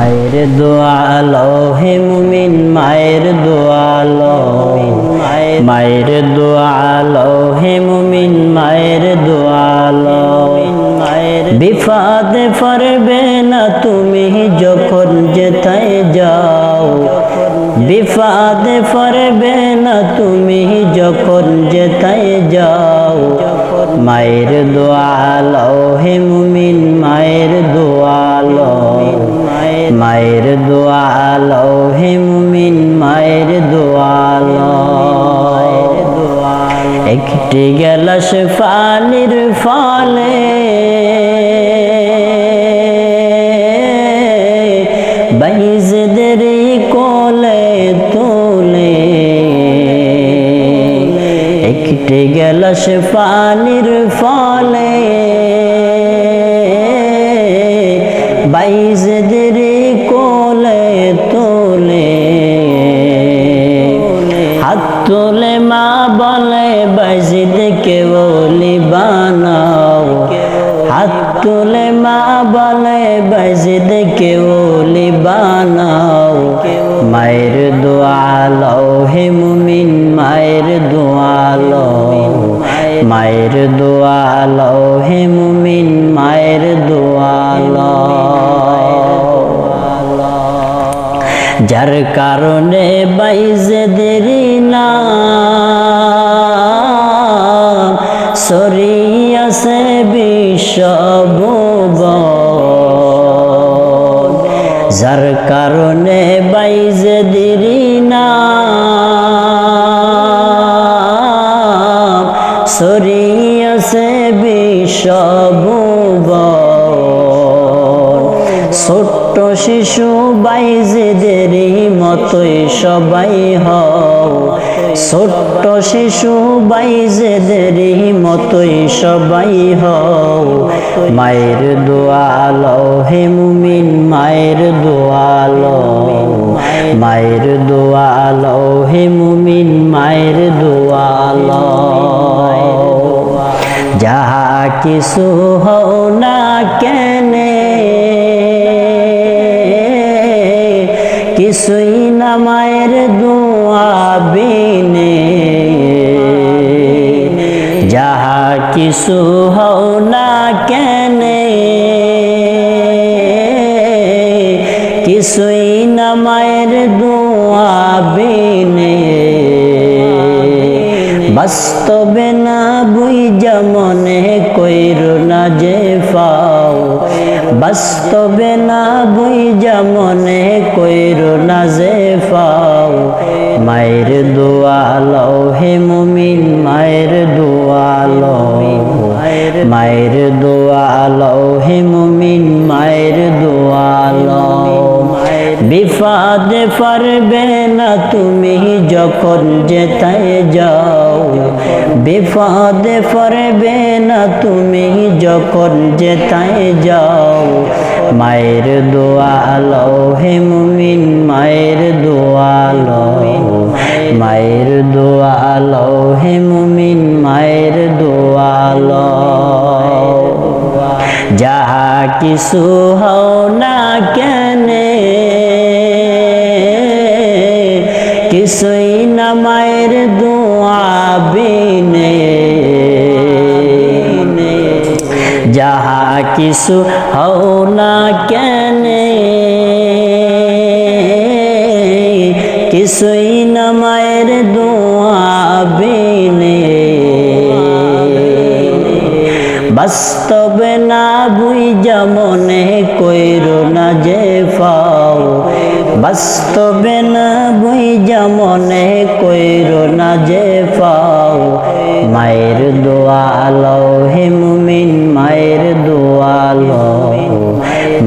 মায়ের দোয়ালো, হে মুমিন মায়ের দোয়ালো। মায়ের দোয়ালো, হে মুমিন মায়ের দোয়ালো। মায়ের বিফাদে পারবে না তুমি যখন যেথায় যাও। বিফাদে পারবে না তুমি যখন যেথায় যাও। মায়ের দোয়ালো, হে মুমিন মায়ের দোয়ালো। মায়ের দোয়ালো হে মুমিন মায়ের দোয়ালো একটি গেলাস ফানির ফলে বাইজদের কোলে তোলে। একটি গেলাস পানির মা বলে বাইজিদকে বলি বানাও হাত তোলে মা বলে বাইজিদকে বলি বানাও মায়ের দোয়ালো হে মুমিন, মায়ের দোয়ালো মায়ের দোয়ালো হে মুমিন, মায়ের দোয়ালো যার কারণে বাইজে দেরি না। সরিয়াছে বিশ্বভুব যার কারণে বাইজে দেরি না। সরিয়াছে শিশু বাইজেদেরই মতোই সবাই হও। ছোট্ট শিশু বাইজেদেরই মতোই সবাই হও। মায়ের দোয়ালো হে মুমিন, মায়ের দোয়ালো মায়ের দোয়ালো হে মুমিন, মায়ের দোয়ালো যাহা কিছু হও না কেনে কিছুই না মায়ের দোয়া বিনে যাহা কিছু হও না কেনে কিছুই না মায়ের দোয়া বিনে বাস্তবে না বুঝা মনে কইর না যে পাও বাস্তবে না বুঝা মনে কইর না যে পাও মায়ের দোয়ালো হে মুমিন, মায়ের দোয়ালো মায়ের দোয়ালো হে মুমিন, মায়ের দোয়ালো বিফাদে পারবে না তুমি যখন যেতায় যাও। বিফাদে পারবে না তুমি যখন যেতায় যাও। মায়ের দোয়ালো হে মুমিন, মায়ের দোয়ালো মায়ের দোয়ালো হে মুমিন, মায়ের দোয়ালো যাহা কিছু হও না কেনে দোয়া বিনে যাহা কিছু হও না কেনে, কিছুই না মায়ের দোয়া বিনে বাস্তবে না বুঝা মনে কইর না যে পাও। বাস্তবে না বুঝা মনে কইর না যে মায়ের দোয়ালো হে মুমিন মায়ের দোয়ালো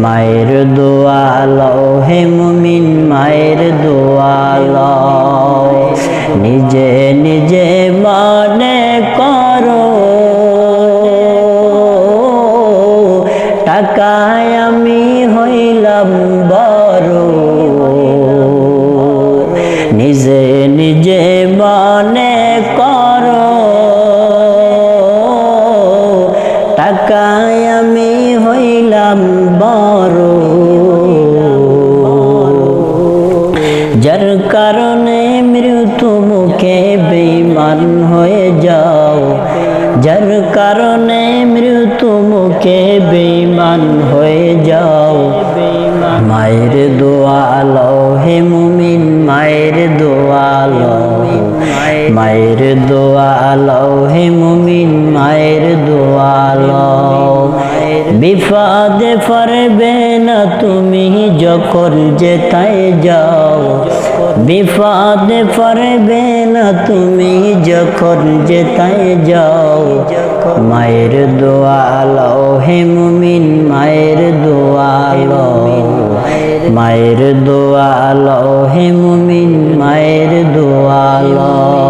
মায়ের দোয়ালো হে মুমিন মায়ের দোয়ালো নিজে নিজে হইলাম বড় যার কারণে মৃত্যু মুখে বেঈমান হয়ে যাও। যার কারণে মৃত্যু মুখে বেঈমান হয়ে যাও। মায়ের দোয়ালো হে মুমিন, মায়ের দোয়ালো মায়ের দোয়ালো হে মুমিন, মায়ের দোয়ালো বিপদে পারবে না তুমি যখন যেতাই যাও। বিপদে পারবে না তুমি যখন যেতাই যাও। মায়ের দোয়ালো হে মুমিন, মায়ের দোয়ালো মায়ের দোয়ালো হে মুমিন, মায়ের দোয়ালো